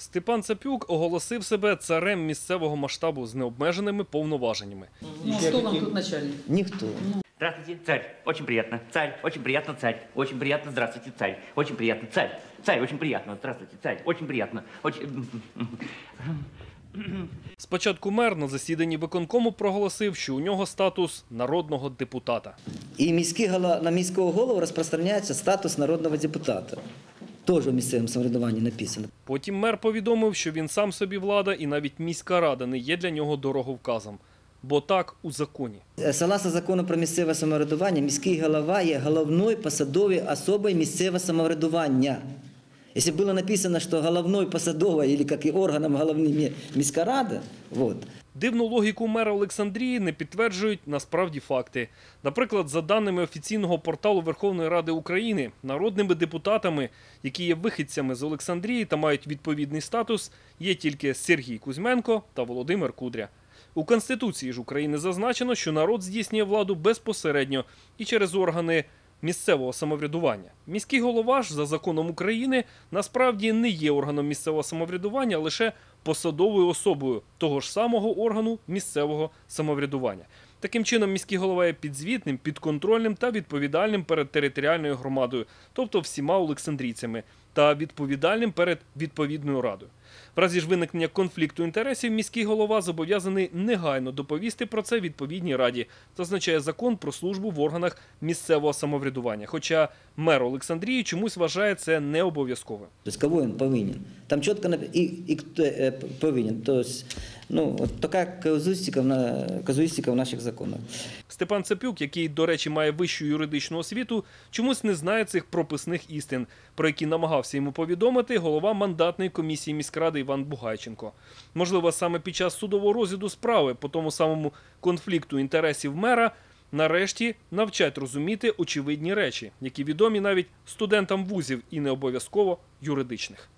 Степан Цапюк оголосив себе царем місцевого масштабу з необмеженими повноваженнями. Ну, кто вам тут начальник? Никто. Здравствуйте, царь. Очень приятно. Царь. Очень приятно, царь. Очень приятно. Здравствуйте, царь. Очень приятно, царь. Царь, очень приятно. Здравствуйте, царь. Очень приятно. Очень... Спочатку мер на засіданні виконкому проголосив, що у нього статус народного депутата. І міський голова, на міського голову розпространяється статус народного депутата. Теж у місцевому самоврядуванні написано. Потім мер повідомив, що він сам собі влада і навіть міська рада не є для нього дороговказом. Бо так у законі. Е, Согласно закону про місцеве самоврядування, міський голова є головною посадовою особою місцевого самоврядування. Якщо було написано, що головною посадовою, або як і органом головним міська рада, вот, Дивну логіку мера Олександрії не підтверджують насправді факти. Наприклад, за даними офіційного порталу Верховної Ради України, народними депутатами, які є вихідцями з Олександрії та мають відповідний статус, є тільки Сергій Кузьменко та Володимир Кудря. У Конституції ж України зазначено, що народ здійснює владу безпосередньо і через органи місцевого самоврядування. Міський голова ж за законом України насправді не є органом місцевого самоврядування, а лише посадовою особою того ж самого органу місцевого самоврядування. Таким чином, міський голова є підзвітним, підконтрольним та відповідальним перед територіальною громадою, тобто всіма олександрійцями, та відповідальним перед відповідною радою. В разі ж виникнення конфлікту інтересів міський голова зобов'язаний негайно доповісти про це відповідній раді, зазначає закон про службу в органах місцевого самоврядування. Хоча мер Олександрії чомусь вважає це не обов'язковим. Тобто, кого він повинен. Там чітко і, і е, повинен. Тобто, ну, от така казуїстика, на- казуїстика в наших законах. Степан Цепюк, який, до речі, має вищу юридичну освіту, чомусь не знає цих прописних істин, про які намагався йому повідомити голова мандатної комісії міськради Іван Бугайченко. Можливо, саме під час судового розгляду справи по тому самому конфлікту інтересів мера нарешті навчать розуміти очевидні речі, які відомі навіть студентам вузів і не обов'язково юридичних.